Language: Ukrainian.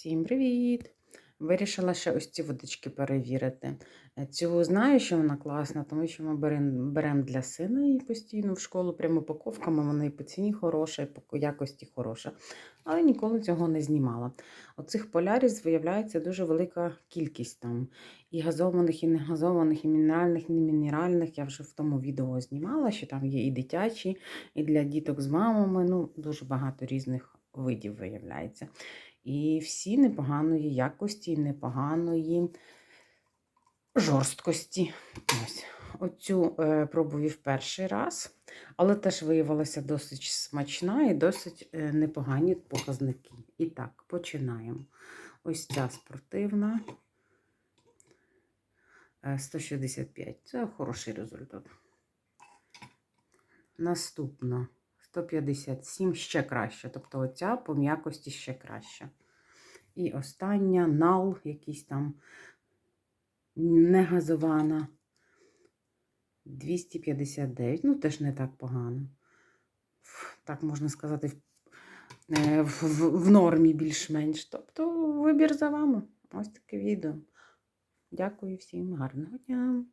Всім привіт! Вирішила ще ось ці водички перевірити. Е, Цю знаю, що вона класна, тому що ми беремо для сина її постійно в школу прямо упаковками. Вона і по ціні хороша, і по якості хороша. Але ніколи цього не знімала. Оцих поляріз виявляється дуже велика кількість там. І газованих, і негазованих, і мінеральних, і немінеральних. Я вже в тому відео знімала, що там є і дитячі, і для діток з мамами. Ну, дуже багато різних видів виявляється. І всі непоганої якості, непоганої жорсткості. Ось. Оцю е, пробую в перший раз, але теж виявилася досить смачна і досить е, непогані показники. І так, починаємо. Ось ця спортивна. Е, 165. Це хороший результат. Наступна 157 ще краще. Тобто оця по м'якості ще краще. І остання нал, якийсь там не газована. 259. Ну, теж не так погано. Так можна сказати, е, в, в, в нормі більш-менш. Тобто вибір за вами. Ось таке відео. Дякую всім, гарного дня!